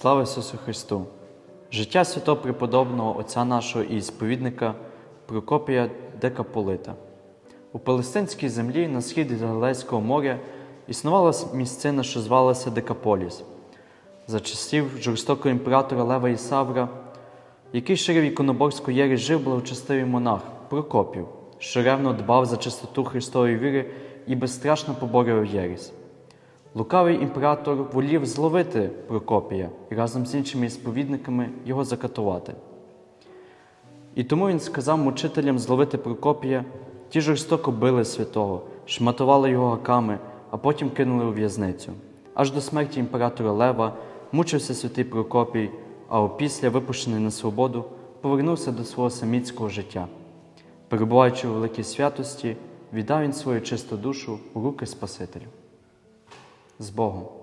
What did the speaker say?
Слава Ісусу Христу! Життя святого преподобного отця нашого і сповідника Прокопія Декаполита. У палестинській землі на схід від Галилейського моря існувала місцина, що звалася Декаполіс. За часів жорстокого імператора Лева Ісавра, який ширив іконоборську єресь, жив благочестивий монах Прокопів, що ревно дбав за чистоту Христової віри і безстрашно поборював єресь. Лукавий імператор волів зловити Прокопія і разом з іншими сповідниками його закатувати. І тому він сказав мучителям зловити Прокопія, ті жорстоко били святого, шматували його гаками, а потім кинули у в'язницю. Аж до смерті імператора Лева мучився святий Прокопій, а опісля, випущений на свободу, повернувся до свого самітського життя. Перебуваючи у великій святості, віддав він свою чисту душу у руки Спасителю. З Богом!